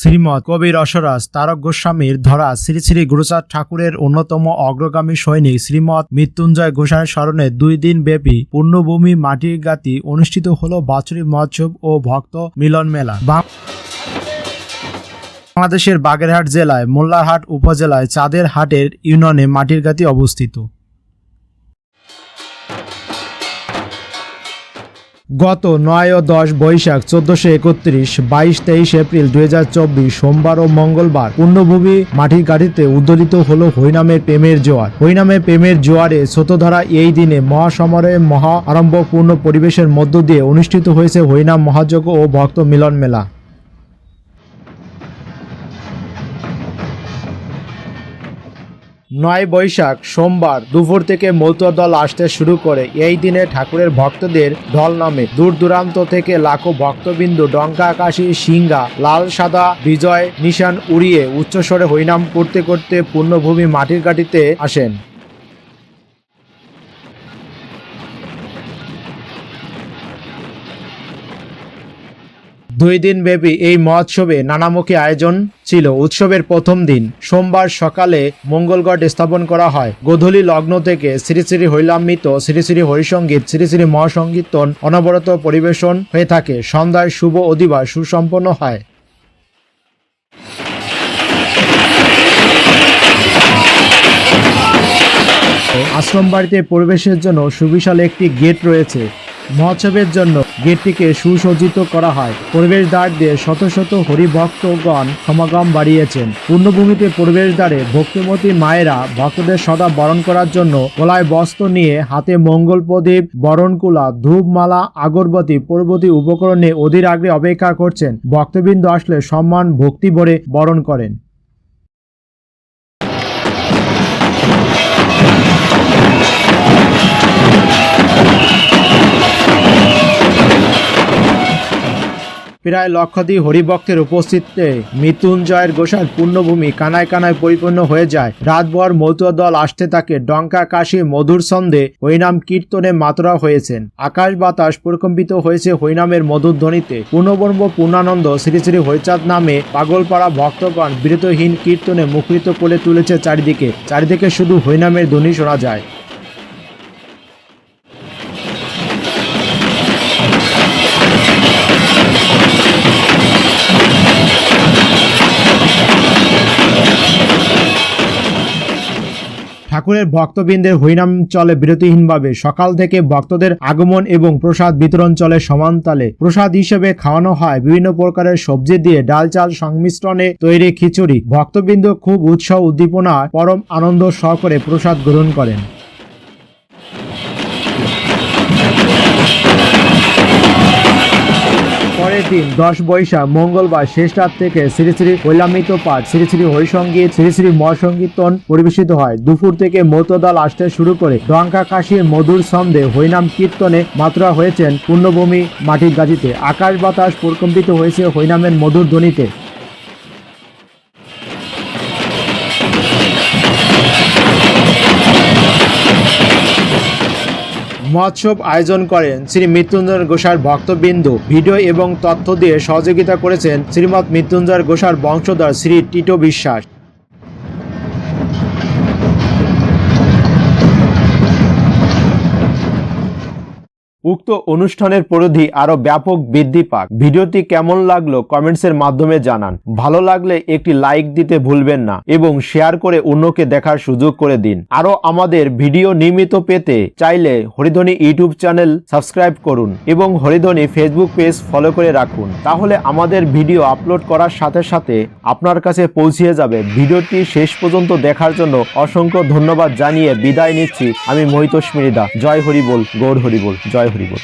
শ্রীমৎ কবির অসরাজ তারক গোস্বামীর ধরা, শ্রী শ্রী গুরুচাঁদ ঠাকুরের অন্যতম অগ্রগামী সৈনিক শ্রীমৎ মৃত্যুঞ্জয় ঘোষালের স্মরণে দুই দিন ব্যাপী পূর্ণভূমি মাটির গাতি অনুষ্ঠিত হল বাছুরি মহোৎসব ও ভক্ত মিলন মেলা। বাংলাদেশের বাগেরহাট জেলায় মোল্লারহাট উপজেলায় চাঁদের হাটের ইউনিয়নে মাটির গাতি অবস্থিত। গত নয় ও দশ বৈশাখ চোদ্দশো একত্রিশ, বাইশ তেইশ এপ্রিল দুই সোমবার ও মঙ্গলবার পূর্ণভূমি মাটির গাড়িতে উদ্দোলিত হল হরিনামের প্রেমের জোয়ার। হরিনামের প্রেমের জোয়ারে স্রোতধারা এই দিনে মহাসমরে মহা আরম্ভপূর্ণ পরিবেশের মধ্য দিয়ে অনুষ্ঠিত হয়েছে হরিনাম মহাযজ্ঞ ও ভক্ত মিলন মেলা। নয় বৈশাখ, সোমবার দুপুর থেকে মৌতুয়া দল আসতে শুরু করে। এই দিনে ঠাকুরের ভক্তদের ঢল নামে দূর দূরান্ত থেকে লাখো ভক্তবিন্দু ডঙ্কা, আকাশী, সিংহা, লাল, সাদা, বিজয়, নিশান উড়িয়ে উচ্চস্বরে হরিনাম করতে করতে পূর্ণভূমি মাটির কাটিতে আসেন। দুই দিন ব্যাপী এই মহোৎসবে নানামুখী আয়োজন ছিল। উৎসবের প্রথম দিন, সোমবার সকালে মঙ্গলগড় স্থাপন করা হয়। গোধূলি লগ্ন থেকে শ্রী শ্রী হৈলামৃত শ্রী শ্রী হরিসঙ্গীত শ্রী শ্রী মহাসঙ্গীতন অনবরত পরিবেশন হয়ে থাকে। সন্ধ্যায় শুভ অধিবার সুসম্পন্ন হয়। আশ্রম বাড়িতে প্রবেশের জন্য সুবিশাল একটি গেট রয়েছে। মহোৎসবের জন্য গেটটিকে সুসজ্জিত করা হয়। প্রবেশ দ্বার দিয়ে শত শত হরিভক্তগণ সমাগম বাড়িয়েছেন। পূর্ণভূমিতে প্রবেশ দ্বারে ভক্তিমতী মায়েরা ভক্তদের সদা বরণ করার জন্য গলায় বস্ত্র নিয়ে হাতে মঙ্গল প্রদীপ, বরণকুলা, ধূপমালা, আগরবতী, পরবর্তী উপকরণে অধীর আগ্রহে অপেক্ষা করছেন। ভক্তবৃন্দ আসলে সম্মান, ভক্তি ভরে বরণ করেন। প্রায় লক্ষাধিক হরিভক্তের উপস্থিতিতে মৃত্যুঞ্জয়ের গোসাল পূর্ণভূমি কানায় কানায় পরিপূর্ণ হয়ে যায়। রাতভর মৌতুয়া দল আসতে থাকে ডঙ্কা, কাশি, মধুর ছন্দে। হরিনাম কীর্তনে মাতরা হয়েছেন। আকাশ বাতাস প্রকম্পিত হয়েছে হরিনামের মধুর ধ্বনিতে। পূর্ণবর্ম, পূর্ণানন্দ, শ্রী শ্রী হরিচাঁদ নামে পাগলপাড়া ভক্তগণ বিরতহীন কীর্তনে মুখরিত করে তুলেছে চারিদিকে। চারিদিকে শুধু হরিনামের ধ্বনি শোনা যায়। ঠাকুরের ভক্তবৃন্দের হরিনাম চলে বিরতিহীনভাবে। সকাল থেকে ভক্তদের আগমন এবং প্রসাদ বিতরণ চলে সমান্তালে প্রসাদ হিসেবে খাওয়ানো হয় বিভিন্ন প্রকারের সবজি দিয়ে ডাল চাল সংমিশ্রণে তৈরি খিচুড়ি। ভক্তবৃন্দ খুব উৎসাহ, উদ্দীপনা পরম আনন্দ সহকারে প্রসাদ গ্রহণ করেন। পরের দিন দশ বৈশাখ, মঙ্গলবার শেষ রাত থেকে শ্রী শ্রী কৈলামিত পাঠ শ্রী শ্রী হরিসঙ্গীত, শ্রী শ্রী মহাসঙ্গীতন পরিবেশিত হয়। দুপুর থেকে মতদল আসতে শুরু করে ডঙ্কা কাশির মধুর ছন্দে হরিনাম কীর্তনে মাত্রা হয়েছেন পূর্ণভূমি মাটির গাজিতে। আকাশ বাতাস প্রকম্পিত হয়েছে হরিনামের মধুর ধ্বনিতে। মহোৎসব আয়োজন করেন শ্রী মৃত্যুঞ্জয় ঘোষার ভক্তবৃন্দ। ভিডিও এবং তথ্য দিয়ে সহযোগিতা করেছেন শ্রীমৎ মৃত্যুঞ্জয় ঘোষার বংশধর শ্রী টিটো বিশ্বাস। উক্ত অনুষ্ঠানের পরিধি আরও ব্যাপক বৃদ্ধি পাক। ভিডিওটি কেমন লাগল কমেন্টসের মাধ্যমে জানান। ভালো লাগলে একটি লাইক দিতে ভুলবেন না এবং শেয়ার করে অন্যকে দেখার সুযোগ করে দিন। আরও আমাদের ভিডিও নিয়মিত পেতে চাইলে হরিধ্বনি ইউটিউব চ্যানেল সাবস্ক্রাইব করুন এবং হরিধ্বনি ফেসবুক পেজ ফলো করে রাখুন। তাহলে আমাদের ভিডিও আপলোড করার সাথে সাথে আপনার কাছে পৌঁছিয়ে যাবে। ভিডিওটি শেষ পর্যন্ত দেখার জন্য অসংখ্য ধন্যবাদ জানিয়ে বিদায় নিচ্ছি। আমি মহিতোষ মৃদা জয় হরিবোল, গৌর হরিবোল। জয় হরিবোল